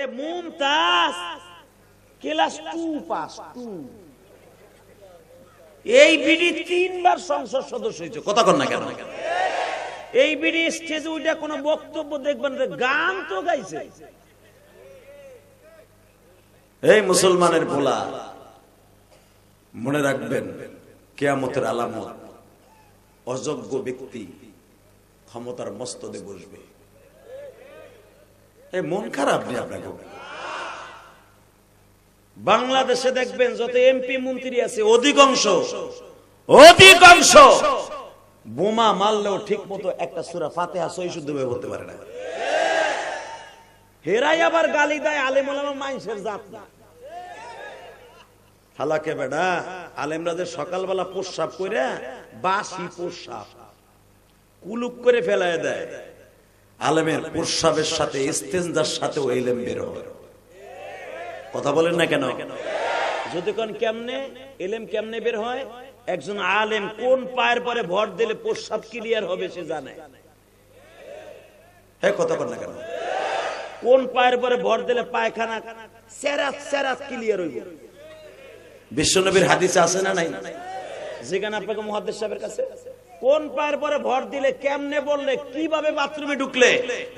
A Mumtaz class two pass to এই BD তিনবার সংসদ সদস্য হয়েছে কথা কর না কেন? এই বিডি স্টেজে উঠে কোনো বক্তব্য দেখবেন গান তো গাইছে। এই মুসলমানের পোলা মনে রাখবেন কেয়ামতের আলামত অযোগ্য ব্যক্তি ক্ষমতার মস্তদে বসবে। এই মন খারাপ নেই আপনাকে। বাংলাদেশে দেখবেন যত এমপি মন্ত্রী আছে, অধিকাংশ অধিকাংশ বোমা মারলেও ঠিক মতো একটা সুরা ফাতেহা সই শুদ্ধ ভাবে বলতে পারে না। হেরাই আবার গালি দেয় আলেম ওলামা মাইন্সের জাত না। হালাকে বেডা আলেমরা যে সকালবেলা প্রস্রাব করে বাসি প্রস্রাব কুলুক করে ফেলায় দেয়। আলেমের প্রস্রাবের সাথে ইস্তেঞ্জার সাথে ওই এলেম বের হবে। কথা বলেন না কেন? যদি কোন কেমনে এলেম কেমনে বের হয়? একজন আলেম কোন পায়ের পরে ভর দিলে প্রস্রাব ক্লিয়ার হবে সে জানে। হ্যাঁ কথা বলেন না কেন? কোন পায়ের পরে ভর দিলে পায়খানা সেরাত সেরাত ক্লিয়ার হইব? বিশ্বনবীর হাদিসে আছে না নাই? যেখানে আপনাকে মহাদেশ সাহেবের কাছে? কোন পায়ের পরে ভর দিলে কেমনে বললে, কীভাবে বাথরুমে ঢুকলে?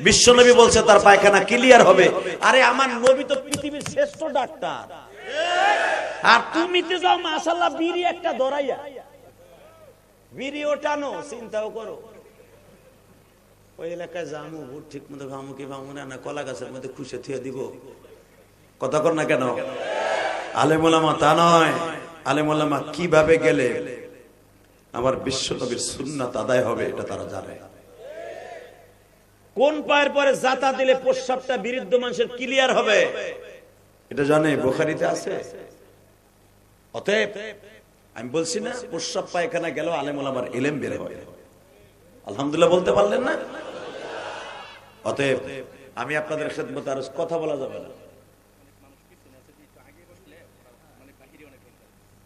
বিশ্বনবী বলছে, তার পায়খানা ক্লিয়ার হবে। আরে, আমার নবী তো পৃথিবীর শ্রেষ্ঠ ডাক্তার। আর তুমি তো যাও মাসাল্লাহ বিড়ি একটা ধরাইয়া। বিড়ি ওঠানো, চিন্তাও করো। ওই এলাকায় জামু ভোট ঠিক মতো ভামু কি ভামু না কলা গাছের মধ্যে খুশে থুয়ে দিব। কথা কর না কেন? আলেমুলামা তা নয়। আলেমুলামা কীভাবে গেলে? আমার বিশ্বনবীর সুন্নাত আদায় হবে এটা তারা জানে। কোন পায়ের পরে জাতা দিলে প্রস্রাবটা বিরুদ্ধ মানুষের ক্লিয়ার হবে? এটা জানে বোখারিতে আছে। অতএব আমি বলছি না প্রস্রাব পায়খানা গেল আলেমুল আমার এলেম বের হয়। আলহামদুলিল্লাহ বলতে পারলেন না? অতএব আমি আপনাদের খেদমত আর কথা বলা যাবে না।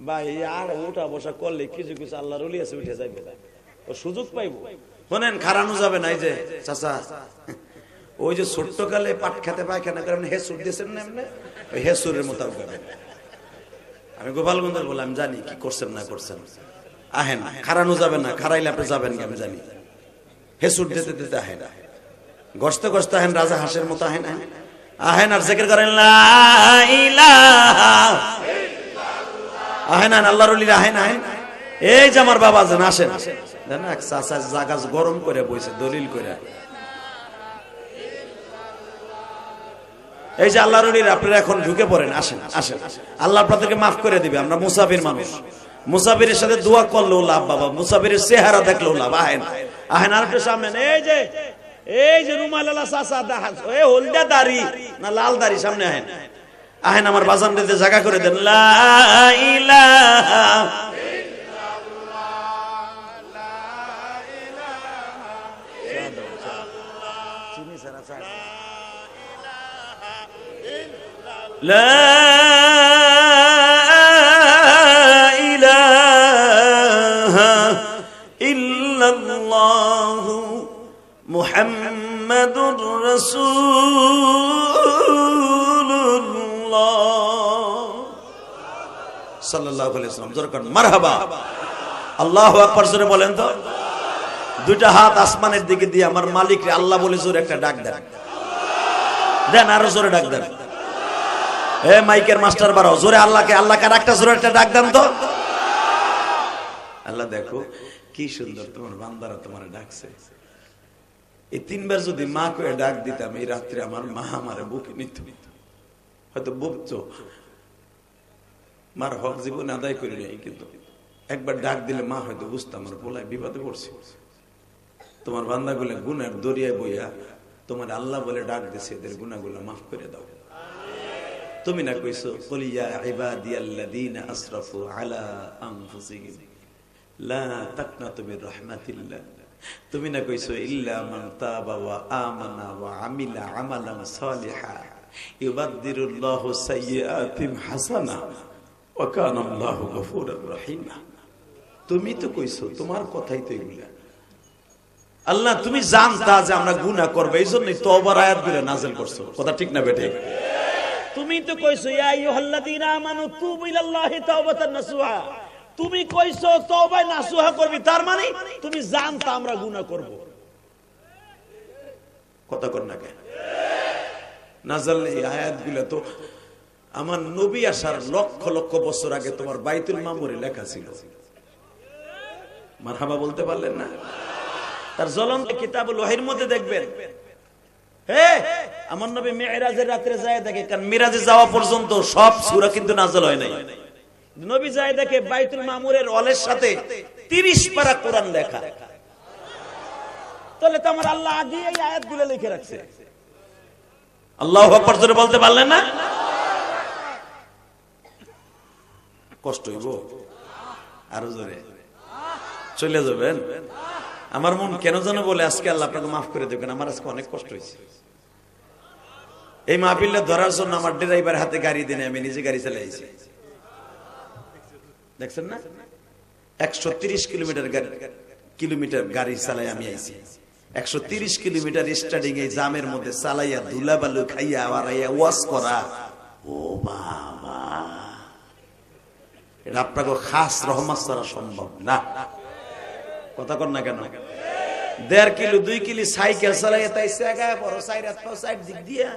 ভাই আর উঠা বসা করলে কিছু কিছু আল্লাহ রলি আছে, উঠে যাইবে। ও সুযোগ পাইবো। শোনেন, খারানো যাবে না, এই যে, চাচা। ওই যে ছোট্ট কালে পাট খেতে পায়খানা করেন হেসুর দিয়েছেন না এমনি? ওই হেসুরের মতো করবেন আমি গোপালগঞ্জের বললাম জানি কি করছেন না করছেন। আহেন, খারানো যাবে না, খারাইলে আপনি যাবেন কি, আমি জানি। হেসুর দিতে দিতে আহেন। গস্তে গস্তে আহেন, রাজা হাঁসের মতো আহেন আহেন। আহেন, আর জেকের করেন, লা ইলাহা আহেন আল্লাহর আহেন আহেন এই যে আমার বাবা যেন আসেন। এক জাগাজ গরম করে বইছে, দলিল করে। এই যে আপনারা এখন ঢুকে পড়েন, আসেন আসেন। আল্লাহ আপনাদেরকে মাফ করে দিবে, আমরা মুসাফির মানুষ। মুসাফিরের সাথে দোয়া করলেও লাভ, বাবা। মুসাফিরের চেহারা দেখলেও লাভ আহেন আহেন আর একটু সামনে এই যে এই যে রুমাল চাচা দেখা হলদা দাড়ি না লাল দাড়ি, সামনে আহেন। আহেন আমার বাজান দিতে জায়গা করে দেন লা সাল্লাম জোরকার মারহাবা। আল্লাহ আকবর জোরে বলেন তো। দুইটা হাত আসমানের দিকে দিয়ে আমার মালিকরে আল্লাহ বলে জোরে একটা ডাক দেন। দেন, আরও জোরে ডাক দেন। এ মাইকের মাস্টার বাড়াও জোরে আল্লাহকে আল্লাহকে আর একটা জোরে একটা ডাক দেন তো। আল্লাহ দেখো, কি সুন্দর তোমার বান্দারা তোমার ডাকছে। এই তিনবার যদি মা কয়ে ডাক দিতাম, এই রাত্রে আমার মা আমার বুকে নিত। হয়তো বুকতো। মার হক জীবনে আদায় করে নেই কিন্তু। একবার ডাক দিলে মা হয়তো বুঝতাম আমার পোলায় বিপদে পড়ছে। তোমার বান্দা বান্দাগুলো গুনার দরিয়ায় বইয়া তোমার আল্লাহ বলে ডাক দিছে, এদের গুনাগুলো মাফ করে দাও। তুমি না কইছো কলিয়া ইবাদিয়াল্লাযীনা আসরাফু আলা আনফুসিহিম, লা তাকনাতু মির রাহমাতিল্লাহ তুমি না কইছো, ইল্লা মান তাবা ওয়া আমানা ওয়া আমিলা আমালান সালিহা, ইউবাদদিরুল্লাহু সাইয়্যাতিম হাসানা। তুমি তো কইছো তোমার কথাই তো এগুলা। আল্লাহ তুমি জানতা যে আমরা গুনাহ করব এই জন্যই তওবার আয়াতগুলো নাজেল করছ। কথা ঠিক না বেটে তুমি তো কইছো ইয়া আইয়ুহাল্লাযীনা আমানু তুবু ইলাল্লাহি তাওবাতান নাসুহা। তুমি কইছো তওবা নাসুহা করবি তার মানে তুমি জানতা আমরা গুনাহ করব। কথা কর না কেন? নাজাল এই আয়াত তো আমার নবী আসার লক্ষ লক্ষ বছর আগে তোমার বাইতুল মামুরে লেখা ছিল। মারহাবা বলতে পারলেন না? তার জ্বলন্ত কিতাবুল ওয়াহির মধ্যে দেখবেন। দেখে বাইতুল অলের সাথে 30 পারা কোরআন লেখা। তাহলে আল্লাহ লিখে রাখছে। বলতে পারলেন না? কষ্ট হইব? আরও জোরে। চলে যাবেন? আমার মন কেন যেন বলে, আজকে আল্লাহ আপনাকে মাফ করে দেবেন, আমার আজকে অনেক কষ্ট হয়েছে এই মাহফিলটা ধরার জন্য আমার ড্রাইভার হাতে গাড়ি দিনে আমি নিজে গাড়ি চালাইছি দেখছেন না? একশো তিরিশ কিলোমিটার কিলোমিটার গাড়ি চালাই আমি আইছি। একশো তিরিশ কিলোমিটার স্টার্টিং এই জামের মধ্যে চালাইয়া ধুলা বালু খাইয়া ওয়াশ করা। ও বাবা। এটা আপনাকে খাস রহমত ছাড়া সম্ভব না। কথা কর না কেন? দেড় কিলো, দুই কিলো সাইকেল চালাইয়া তাই বড় সাইড হাত সাইড, দিক দিয়া।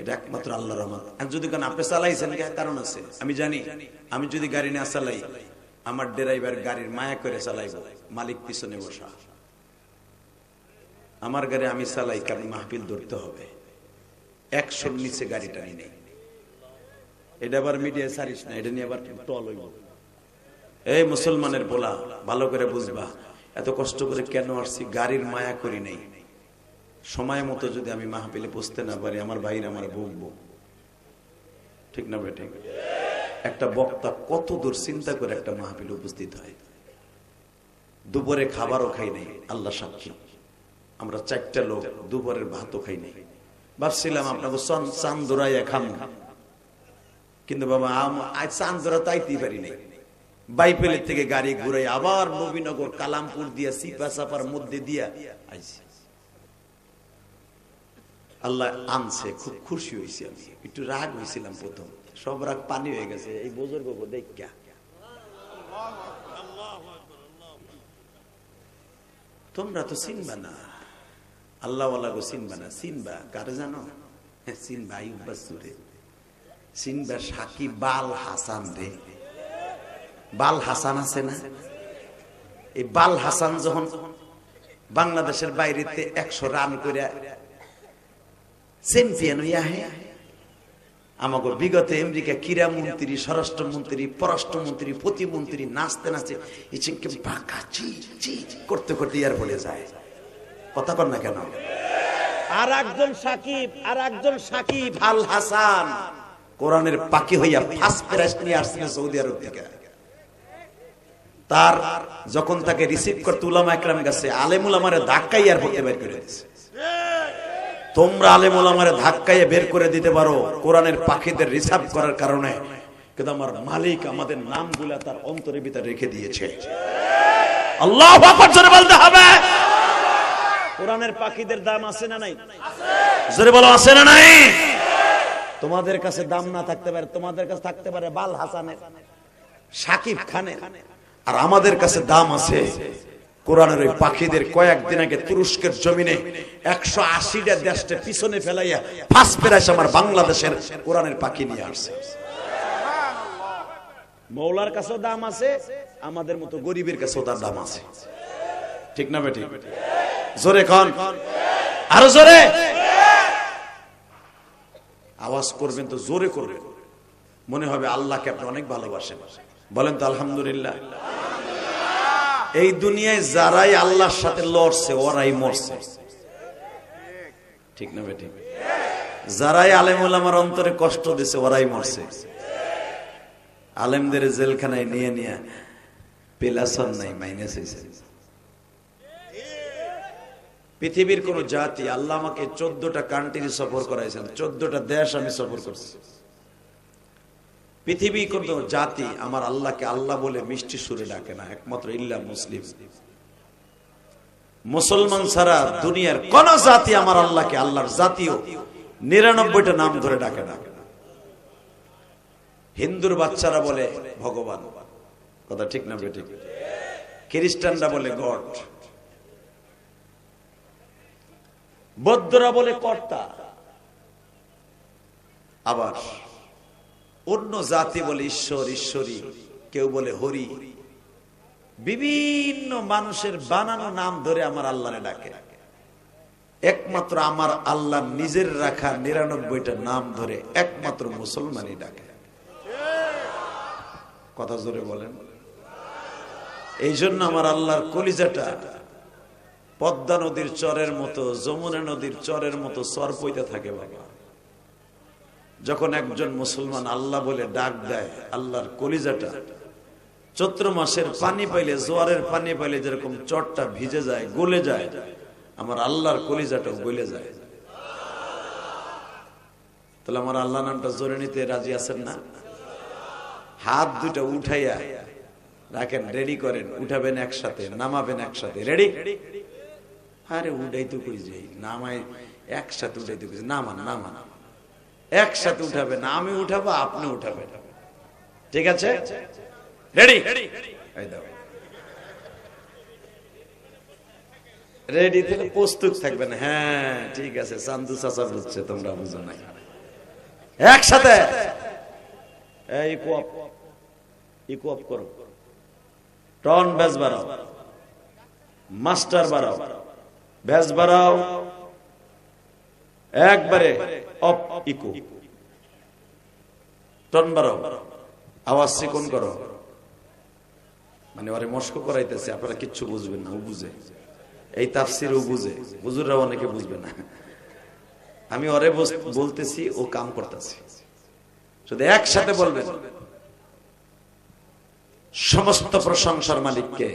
এটা একমাত্র আল্লাহ রহমত। আর যদি কেন আপনি চালাইছেন? কারণ আছে? আমি জানি। আমি যদি গাড়ি না চালাই, আমার ড্রাইভার গাড়ির মায়া করে চালাইব, মালিক পিছনে বসা। আমার গাড়ি আমি চালাই, কারণ মাহফিল ধরতে হবে। একশোর নিচে গাড়িটা নেই। এটা আবার মিডিয়া সারিস না, এটা নিয়ে আবার টল হইব এই মুসলমানের বলা, ভালো করে বুঝবা, এত কষ্ট করে কেন আসছি, গাড়ির মায়া করি নাই। সময় মতো যদি আমি মাহফিলে বসতে না পারি, আমার ভাইরা আমার বকবো ঠিক না বেঠিক? একটা বক্তা কত দূর চিন্তা করে একটা মাহফিলে উপস্থিত হয়। দুপুরে খাবারও খাই নাই, আল্লাহ সাক্ষী। আমরা চারটা লোক দুপুরের ভাতও খাই নাই। ভাবছিলাম আপনাকে চান্দোরাইয়া খাম। কিন্তু বাবা আজ চান্দোরা তাইতেই পারি নাই। বাইপেলের থেকে গাড়ি ঘুরাই আবার নবীনগর কালামপুর দিয়া সিপা সাপার মধ্যে দিয়া আইছি। আল্লাহ আনছে খুব খুশি হয়েছি আমি। একটু রাগ হয়েছিলাম প্রথম। সব রাগ পানি হয়ে গেছে এই বুজুর্গ দেখা তোমরা তো চিনবা না। আল্লাহ গো চিনবা না। চিনবা কারে জানো? হ্যাঁ, চিনবা আইব বাসুরে চিনবা সাকিব বাল হাসান রে। বাল হাসান আছে না? এই বাল হাসান যখন বাংলাদেশের বাইরেতে একশো রান করে চ্যাম্পিয়ন হইয়া আমাকে বিগত আমেরিকা ক্রীড়া মন্ত্রী স্বরাষ্ট্রমন্ত্রী পররাষ্ট্রমন্ত্রী প্রতিমন্ত্রী নাচতে নাচতে ইচিনকে বাঁকা চি চি করতে করতে ইয়ার বলে যায়। কথা কর না কেন? আর একজন সাকিব আর একজন সাকিব। আল হাসান। কোরআনের পাখি হইয়া ফার্স্ট প্রাইজ নিয়ে আসছিলেন সৌদি আরব থেকে। তার যখন তাকে রিসিভ করতে উলামা একরাম গেছে আলেমুল আমারে ধাক্কাই আর এয়ারপোর্টে বের করে দিয়েছে তোমরা আলেমুল আমারে ধাক্কাইয়ে বের করে দিতে পারো কোরআনের পাখিদের রিসার্ভ করার কারণে। কিন্তু আমার মালিক আমাদের নামগুলা তার অন্তরের ভিতরে রেখে দিয়েছে। আল্লাহ বলতে হবে। কোরআনের পাখিদের দাম আছে না নাই? জোরে বলো আছে না নাই? তোমাদের কাছে দাম না থাকতে পারে, তোমাদের কাছে থাকতে পারে বাল হাসানের, সাকিব খানের। আর আমাদের কাছে দাম আছে কোরআনের ওই পাখিদের কয়েকদিন আগে তুরস্কের জমিনে একশো আশিটা দেশটা পিছনে ফেলাইয়া ফার্স্ট প্রাইজ আমার বাংলাদেশের কোরআনের পাখি নিয়ে আসছে। মৌলার কাছেও দাম আছে, আমাদের মতো গরিবের কাছেও তার দাম আছে। ঠিক না বেটি? জোরে কন? আরও জোরে? আওয়াজ করবেন তো জোরে করবেন। মনে হবে আল্লাহকে আপনি অনেক ভালোবাসেন। বলেন তো আলহামদুলিল্লাহ। এই দুনিয়ায় যারাই আল্লাহর সাথে লড়ছে, ওরাই মরছে। ঠিক না বেটি? যারাই আলেমুল আমার অন্তরে কষ্ট দিছে, ওরাই মরছে। আলেমদের জেলখানায় নিয়ে নিয়ে পেলাসন নাই, মাইনাস হয়েছে পৃথিবীর কোন জাতি আল্লাহ আমাকে চোদ্দটা কান্ট্রি সফর করাইছেন, চোদ্দটা দেশ আমি সফর করছি। পৃথিবী কোন জাতি আমার আল্লাহকে আল্লাহ বলে মিষ্টি সুরে ডাকে না, একমাত্র ইল্লা মুসলিম। মুসলমান ছাড়া দুনিয়ার কোন জাতি আমার আল্লাহকে, আল্লাহর জাতীয় নিরানব্বইটা নাম ধরে ডাকে না। হিন্দুর বাচ্চারা বলে ভগবান। কথা ঠিক না বেঠিক? খ্রিস্টানরা বলে গড। বৌদ্ধরা বলে কর্তা। আবার অন্য জাতি বলে ঈশ্বর, ঈশ্বরী, কেউ বলে হরি। বিভিন্ন মানুষের বানানো নাম ধরে আমার আল্লাহরে ডাকে। একমাত্র আমার আল্লাহ নিজের রাখা নিরানব্বইটা নাম ধরে একমাত্র মুসলমানই ডাকে। কথা জোরে বলেন। এই জন্য আমার আল্লাহর কলিজাটা পদ্মা নদীর চরের মতো, যমুনা নদীর চরের মতো চর পইতে থাকে বাবা। যখন একজন মুসলমান আল্লাহ বলে ডাক দেয়, আল্লাহর কলিজাটা, চৈত্র মাসের পানি পাইলে, জোয়ারের পানি পাইলে যেরকম চটটা ভিজে যায়, গলে যায়, আমার আল্লাহর কলিজাটাও গলে যায়। তাহলে আমার আল্লাহ নামটা জোরে নিতে রাজি আছেন না? হাত দুটা উঠাইয়া রাখেন, রেডি করেন, উঠাবেন একসাথে, নামাবেন একসাথে, রেডি? আরে উঠাই তো কই যাই নামাই একসাথে উঠাই তো কই নামান নামান একসাথে উঠাবেন আমি উঠাবো, আপনি উঠাবেন। ঠিক আছে? রেডি রেডি থেকে প্রস্তুত থাকবেন। হ্যাঁ ঠিক আছে, চান্দু চাচা বুঝছে, তোমরা বুঝো নাই। একসাথে? এই কোয়াপ ই কোয়াপ করো। টন ব্যাস বাড়াও। মাস্টার বাড়াও। ব্যাস বাড়াও। একবারে অপ ইকো। টন বাড়াও। আওয়াজ চিকন করো। মানে ওরে মস্ক করাইতেছে, আপনারা কিচ্ছু বুঝবেন না, ও বুঝে। এই তাফসির ও বুঝে অনেকে বুঝবে না। আমি ওরে বলতেছি, ও কাম করতেছি। শুধু একসাথে বলবেন। সমস্ত প্রশংসার মালিককে।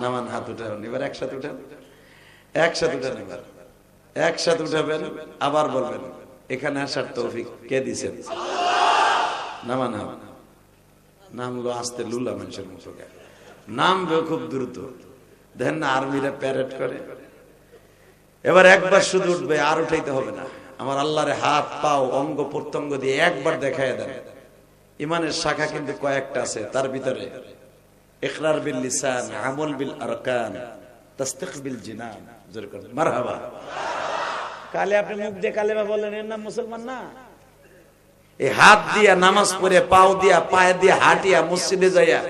নামান হাত উঠাবেন, এবার একসাথে উঠান। একসাথে উঠান এবার। একসাথে উঠাবেন, আবার বলবেন, এখানে আসার তৌফিক কে দিছেন নামা নাম নামলো আসতে লুলা মানুষের মতো। নামবে খুব দ্রুত। দেখেন না, আর্মিরা প্যারেড করে। এবার একবার শুধু উঠবে, আর উঠাইতে হবে না। আমার আল্লাহরে হাত, পাও, অঙ্গ, প্রত্যঙ্গ দিয়ে একবার দেখায় দেন। ইমানের শাখা কিন্তু কয়েকটা আছে, তার ভিতরে। ইকরার বিল লিসান আমল বিল আরকান তাসদিক বিল জিনান। জোরে করে মারহাবা। কালে আপনি মুখ দিয়ে কালেমা বললেন এর নাম মুসলমান না? এই হাত দিয়া নামাজ পড়ে পাও দিয়া পায়ে দিয়া হাঁটিয়া মসজিদে যাইয়া।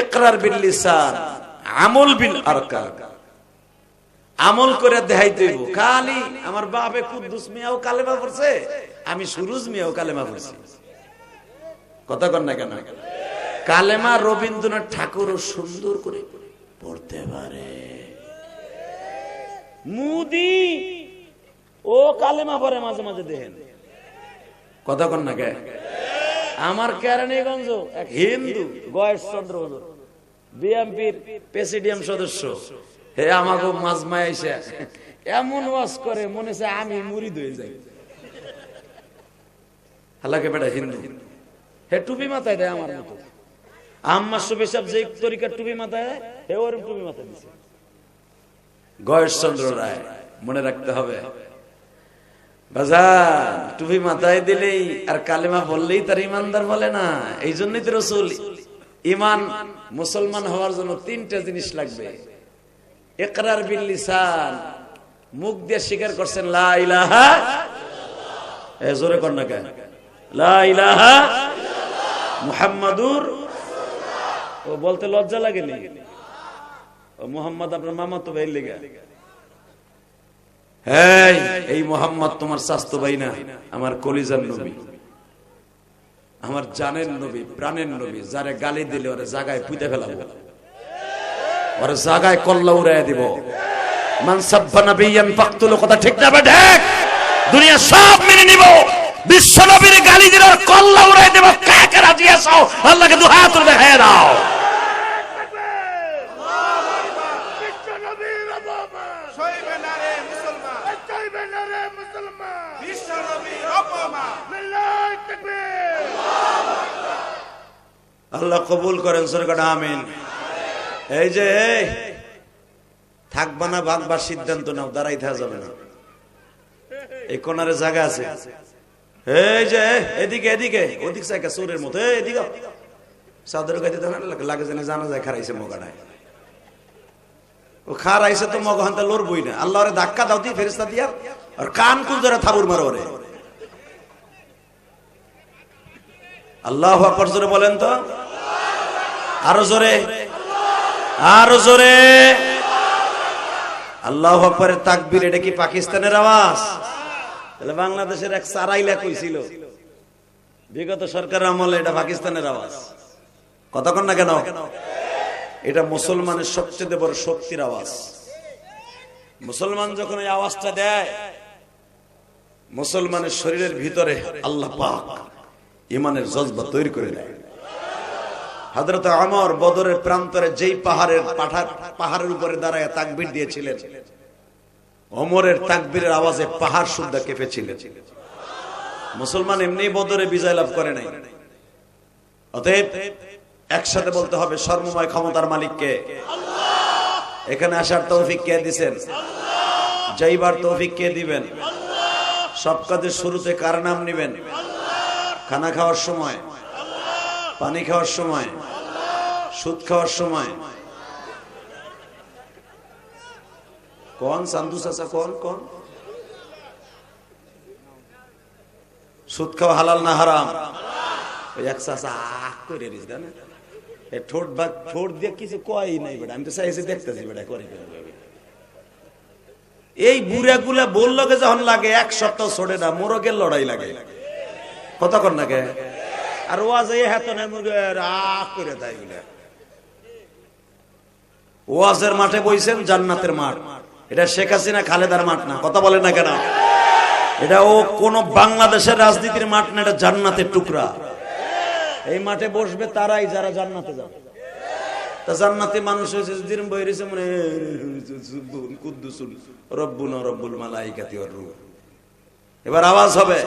ইকরার বিল লিসান আমল বিল আরকান। আমল করে দেখাইতে হইব খালি আমার বাপে কুদ্দুস মিয়াও কালেমা পড়ছে আমি সুরুজ মিয়াও কালেমা পড়ছি। কথা কন না কেন? কালেমা রবীন্দ্রনাথ ঠাকুরও সুন্দর করে পড়তে পারে। মুদি ও কালেমা পরে মাঝে মাঝে দেখেন। কথা কন না কে? আমার কেরানীগঞ্জ এক হিন্দু গয়েশ চন্দ্র হুজুর বিএমপির প্রেসিডিয়াম সদস্য। হে আমাকে মাজমায় আইসা এমন ওয়াজ করে মনে হচ্ছে আমি মুড়ি হয়ে যাই। হালাকে বেটা হিন্দু। হে টুপি মাথায় দেয় আমার মতো। আম্মা সাহেব যে তরিকার টুপি মাথায়, হে ওরম টুপি মাথায় দিছে। রায়, মনে রাখতে হবে। টুপি মাথায় দিলেই আর কালেমা বললেই তার ইমানদার বলে না। এই জন্যই তো রসুল ইমান মুসলমান হওয়ার জন্য তিনটা জিনিস লাগবে। একরার বিল লিসান, মুখ দিয়ে স্বীকার করছেন, লা ইলাহা এ জোরে কর না কেন? লা ইলাহা মুহাম্মাদুর ও বলতে লজ্জা লাগেনি? ও মুহাম্মদ আপনার মামা তো ভাই লেগে। এই এই মোহাম্মদ তোমার স্বাস্থ্য ভাই না, আমার কলিজার নবী। আমার জানের নবী, প্রাণের নবী, যারে গালি দিলে ওরে জাগায় পুঁতে ফেলাবো। ওরে জাগায় কল্লা উড়াই দিব। মান সাব্বা নবিয়ান ফাকতুল, কথা ঠিক না বেঠে দুনিয়া সব মেনে নিব। বিশ্ব নবীর গালি দিলে কল্লা উড়াই দেব। কে কে রাজি আছো? আল্লাহকে দু হাত দেখায় দাও। অপমান সইবে না রে মুসলমান। চাইবে না রে মুসলমান। বিশ্ব নবীর অপমান। লিল্লাহি তাকবীর আল্লাহ কবুল করেন সরকার আমিন। এই যে থাকবা না ভাগবার সিদ্ধান্ত নাও দাঁড়াই থাকা যাবে না। এই কোনারে জায়গা আছে। এই যে এদিকে এদিকে ওদিক সাইকা চোরের মতো। এই, এদিকে চাদর গাইতে লাগে জানে জানা যায় খারাইছে মগাটায়। ও খারাইছে তো মগ হান্তা লড়বই না। ধাক্কা দাও দিয়ে ফেরিস্তা দিয়া, আর কান কুল ধরে থাবুর মারো আল্লাহ আকবর জোরে বলেন তো। আরও জোরে। আরও জোরে। আল্লাহ আকবরের তাকবীর, এটা কি পাকিস্তানের আওয়াজ? তাহলে বাংলাদেশের এক সারাইলা কইছিল, বিগত সরকার আমলে এটা পাকিস্তানের আওয়াজ। কতক্ষণ না কেন? এটা মুসলমানের সবচেয়ে বড় শক্তির আওয়াজ। মুসলমান যখন এই আওয়াজটা দেয়, মুসলমানের শরীরের ভিতরে আল্লাহ পাক ইমানের জজবা তৈরি করে দেয় হযরত আমর বদরের প্রান্তরে যেই পাহাড়ের পাহাড়ের উপরে দাঁড়ায় তাকবীর দিয়েছিলেন অমরের তাকবীরের আওয়াজে পাহাড় শুদ্ধা কেঁপেছিলেন। মুসলমান এমনি বদরে বিজয় লাভ করে নাই। অতএব একসাথে বলতে হবে সর্বময় ক্ষমতার মালিককে। এখানে আসার তৌফিক কে দিছেন? যাইবার তৌফিক কে দিবেন? সব কাজের শুরুতে কার নাম নিবেন? খানা খাওয়ার সময়? পানি খাওয়ার সময়? সুদ খাওয়ার সময়? কোন সান্দু চাচা কোন কোন? সুদ খাওয়া হালাল না হারাম? ওই এক চাচা করে দিস না ঠোঁট বা ঠোঁট দিয়ে কিছু কয় নাই বেটা, আমি তো দেখতেছি বেটা, করে। এই বুড়া গুলা বলল যখন লাগে, এক সপ্তাহ ছড়ে না, মোরগের লড়াই লাগে। কতক্ষণ লাগে? আর ওয়াজ এই হাত আহ করে দেয়গুলা ওয়াজের মাঠে বইছেন জান্নাতের মাঠ। এটা শেখ হাসিনা, খালেদার মাঠ না, কথা বলে না কেন? এটা ও কোন বাংলাদেশের রাজনীতির মাঠ না, এটা জান্নাতের টুকরা। এই মাঠে বসবে তারাই যারা জান্নাতে যাবে। তা জান্নাতে মানুষ হয়েছে যেরকম বই রয়েছে মানে কুদ্দুসুল, রব্বুন রব্বুল মালাইকাতি ওর। এবার আওয়াজ হবে,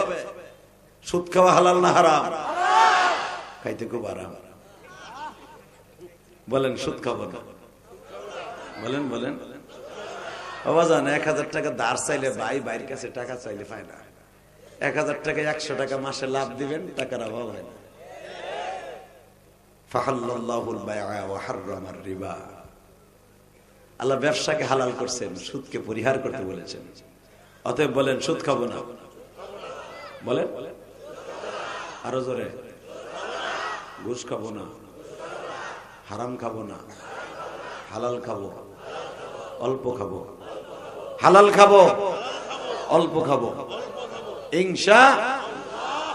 সুদ খাওয়া হালাল না হারাম? খাইতে খুব আরাম। বলেন, সুদ খাব না। বলেন বলেন। অবাজান এক হাজার টাকা দাঁড় চাইলে ভাই, ভাইয়ের কাছে টাকা চাইলে পায় না। এক হাজার টাকা একশো টাকা মাসে লাভ দিবেন, টাকার অভাব হয় না। আল্লাহ ব্যবসাকে হালাল করছেন, সুদকে পরিহার করতে বলেছেন। অতএব বলেন, সুদ খাব না। বলেন? আরও জোরে। ঘুষ খাব না। হারাম খাব না। হালাল খাব। অল্প খাব। হালাল খাব। অল্প খাব। ইংসা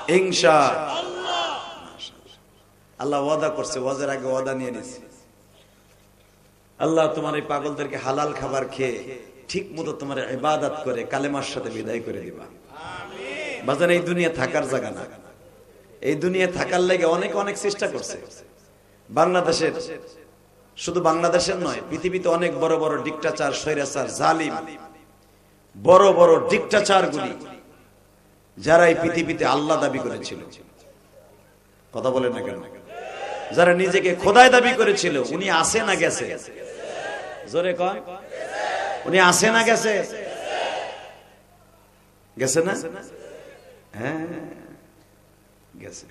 ইংসা আল্লাহ ওয়াদা করছে, ওয়াজের আগে ওয়াদা নিয়ে নিছে। আল্লাহ তোমার এই পাগলদেরকে হালাল খাবার খেয়ে ঠিক মতো তোমার ইবাদত করে, কালেমার সাথে বিদায় করে দিবা। বাজান এই দুনিয়া থাকার জায়গা না। এই দুনিয়া থাকার লেগে অনেক অনেক চেষ্টা করছে। বাংলাদেশের, শুধু বাংলাদেশের নয়, পৃথিবীতে অনেক বড় বড় ডিকটাচার, স্বৈরাচার, জালিম, বড় বড় ডিকটাচার গুলি যারা এই পৃথিবীতে আল্লাহ দাবি করেছিল। কথা বলেন না কেন? যারা নিজেকে খোদায় দাবি করেছিল, উনি আসে না গেছে? জোরে কন। উনি আসে না গেছে? গেছে না? হ্যাঁ গেছে।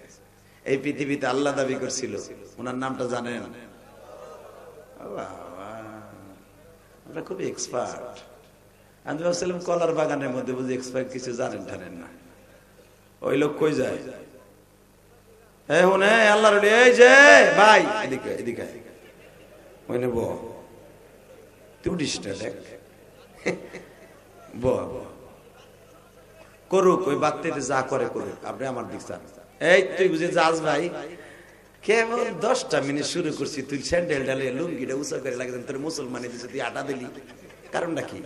এই পৃথিবীতে আল্লাহ দাবি করছিল ওনার নামটা জানেন? আমরা খুব এক্সপার্ট আমি ভাবছিলাম কলার বাগানের মধ্যে বুঝি এক্সপার্ট কিছু জানেন টানেন না। ওই লোক কই যায়? এই হুনে আল্লাহ এই যে, ভাই, এদিকে এদিকে। ওই নে বহ। তুই উঠিস না বহ। করুক, ওই বাচ্চাতে যা করে করুক, আপনি আমার দিক এই, তুই বুঝে যাস, ভাই? কেবল দশটা মিনিট শুরু করছি, তুই স্যান্ডেল ডালে লুঙ্গিটা উঁচা করে লাগে তোর মুসলমানি দিছে, তুই আটা দিলি। কারণটা কি?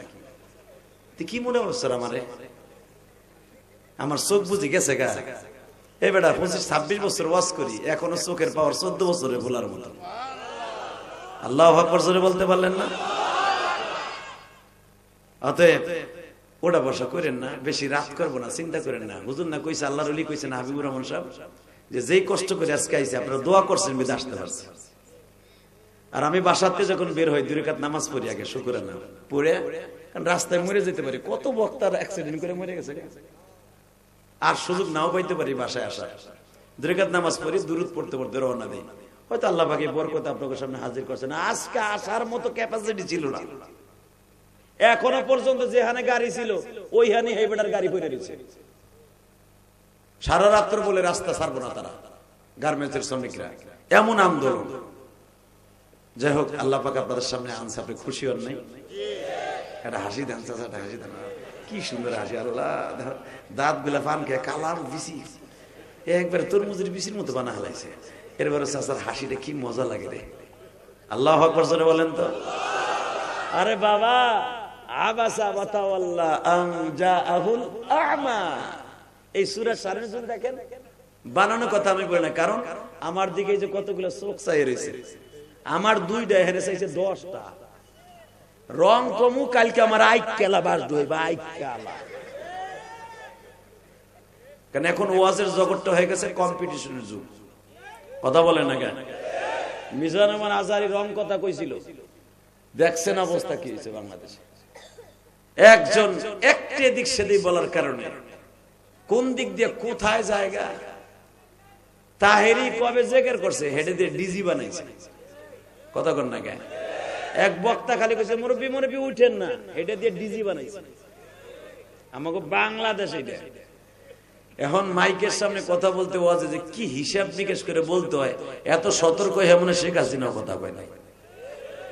তুই কি মনে করছ আমারে? আমার চোখ বুঝি গেছে গা। এই বেটা পঁচিশ ছাব্বিশ বছর করি, এখনও চোখের পাওয়ার চোদ্দ বছরে মতো। আল্লাহ আকবর জোরে বলতে পারলেন না? অতএব ওটা বসা করেন না, বেশি রাত করব না, চিন্তা করেন না। বুঝুন না কইছে আল্লাহ রলি হাবিবুর রহমান সাহেব, যে যেই কষ্ট করে আজকে আইছে, আপনারা দোয়া করছেন বেদে আসতে পারছে। আর আমি বাসাতে যখন বের হই, দুই রেখাত নামাজ পড়ি আগে, শুকুর না পড়ে রাস্তায় মরে যেতে পারি। কত বক্তার অ্যাক্সিডেন্ট করে মরে গেছে আর সুযোগ নাও পাইতে পারি বাসায় আসা দুই রেখাত নামাজ পড়ি দূরত পড়তে পড়তে রওনা দেই। হয়তো আল্লাহ পাকে বরকত আপনাদের সামনে হাজির করছেন। আজকে আসার মতো ক্যাপাসিটি ছিল না। এখনও পর্যন্ত যেখানে গাড়ি ছিল ওইখানে হেবেটার গাড়ি পড়ে রয়েছে। সারা রাত্র বলে রাস্তা ছাড়বো না তারা গার্মেন্টসের শ্রমিকরা। এমন আন্দোলন। যাই হোক, আল্লাহ পাক আপনাদের সামনে আনছে, আপনি খুশি হন নাই? একটা হাসি দেন, চাচা হাসি দেন। কি সুন্দর হাসি আল্লাহ দাঁতগুলা পান খেয়ে কালাম বিসি একবার তরমুজের বিসির মতো বানা হালাইছে এরবারে চাচার হাসিটা কি মজা লাগে রে। আল্লাহ আকবর বলেন তো। আরে বাবা, আবাসা আ'মা। এই সূরা সারের দেখেন কথা আমি বলি না, কারণ আমার দিকে যে কতগুলো চোখ চাই রয়েছে, আমার দুইটা হেরে চাইছে দশটা। রং কমু, কালকে আমার আইক কেলা বাস দইবা আইক কেলা কারণ এখন ওয়াজের জগৎটা হয়ে গেছে কম্পিটিশনের যুগ। কথা বলেন না কেন? মিজান রহমান আজারি রং কথা কইছিল। দেখছেন অবস্থা কি হয়েছে বাংলাদেশে? একজন একটি দিক সেদিক বলার কারণে কোন দিক দিয়ে কোথায় জায়গা? তাহেরি কবে জেকের করছে? হেডে দিয়ে ডিজি বানাইছে। কথা কর না কেন? এক বক্তা খালি কইছে, মুরব্বী মুরব্বী, উঠেন না। এটা দিয়ে ডিজি বানাইছে। আমাকে বাংলাদেশ এটা। এখন মাইকের সামনে কথা বলতে ওয়াজে যে, কি হিসাব নিকেশ করে বলতে হয়? এত সতর্ক হয়ে মনে শেখ হাসিনা কথা কয় নাই।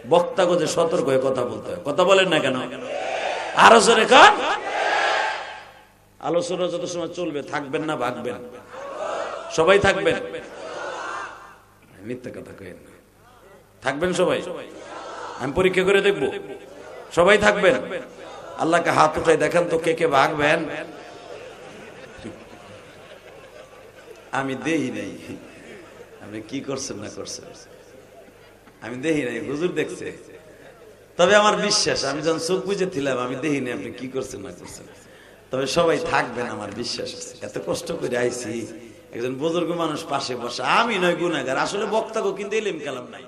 বক্তা যে সতর্ক হয়ে কথা বলতে হয়। কথা বলেন না কেন? আরও জোরে কান। আলোচনা যত সময় চলবে, থাকবেন না, ভাগবেন। সবাই থাকবেন। মিথ্যা কথা কেন না। থাকবেন সবাই? আমি পরীক্ষা করে দেখব। সবাই থাকবেন। আল্লাহকে হাত উঠাই দেখেন তো কে কে ভাগবেন। আমি দেই নাই। আপনি কি করছেন না করছেন? আমি দেখি নাই, হুজুর দেখছে। তবে আমার বিশ্বাস, আমি যখন চোখ বুঝেছিলাম আমি দেখিনি আপনি কি করছেন না করছেন? তবে সবাই থাকবেন, আমার বিশ্বাস। এত কষ্ট করে আইছি, একজন বুজুর্গ মানুষ পাশে বসে, আমি নয় গুনাগার আসলে বক্তাকে কিন্তু এলিম কালাম নাই।